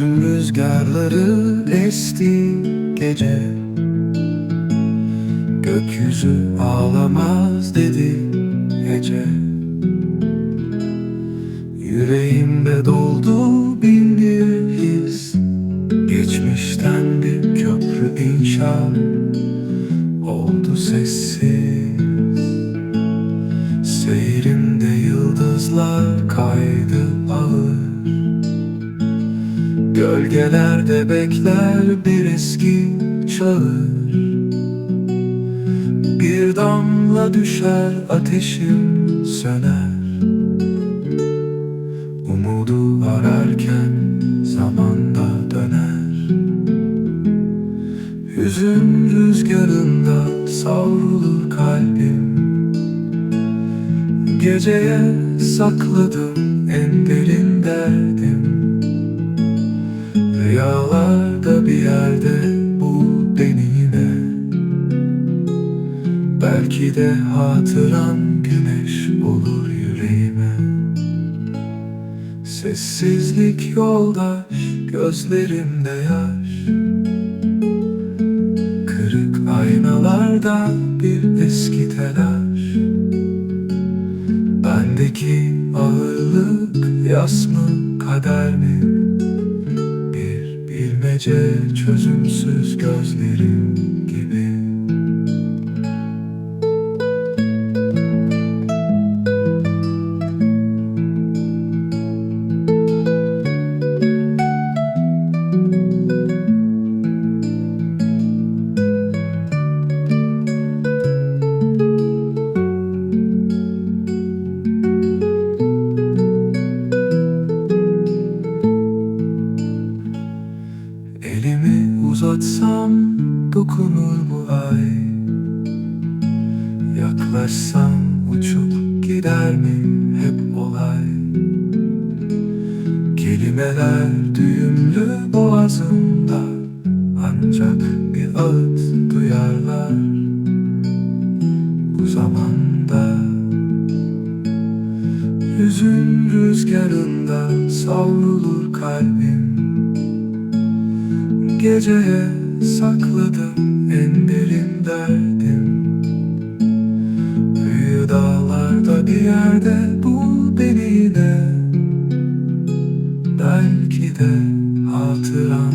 rüzgarları esti gece. Gökyüzü ağlamaz dedi hece. Yüreğimde doldu bin bir his. Geçmişten bir köprü inşa oldu sessiz. Seyrimde yıldızlar kaydı ağır Gölgelerde bekler bir eski çağır. Bir damla düşer ateşim söner. Umudu ararken zamanda döner. Hüzün rüzgarında savrulur kalbim. Geceye sakladım en derin derdim Rüyalarda bir yerde bu denine. Belki de hatıran güneş olur yüreğime. Sessizlik yoldaş, gözlerimde yaş. Kırık aynalarda bir eski telaş. Bendeki ağırlık yas mı kader mi? Bilmece çözümsüz gözlerim Elimi uzatsam dokunur bu ay? Yaklaşsam uçup gider mi hep olay? Kelimeler düğümlü boğazımda Ancak bir ağıt duyarlar. Bu zamanda Hüzün rüzgarında savrulur kalbim geceye sakladım en derin derdim Büyü dağlarda bir yerde bul beni de Belki de hatıran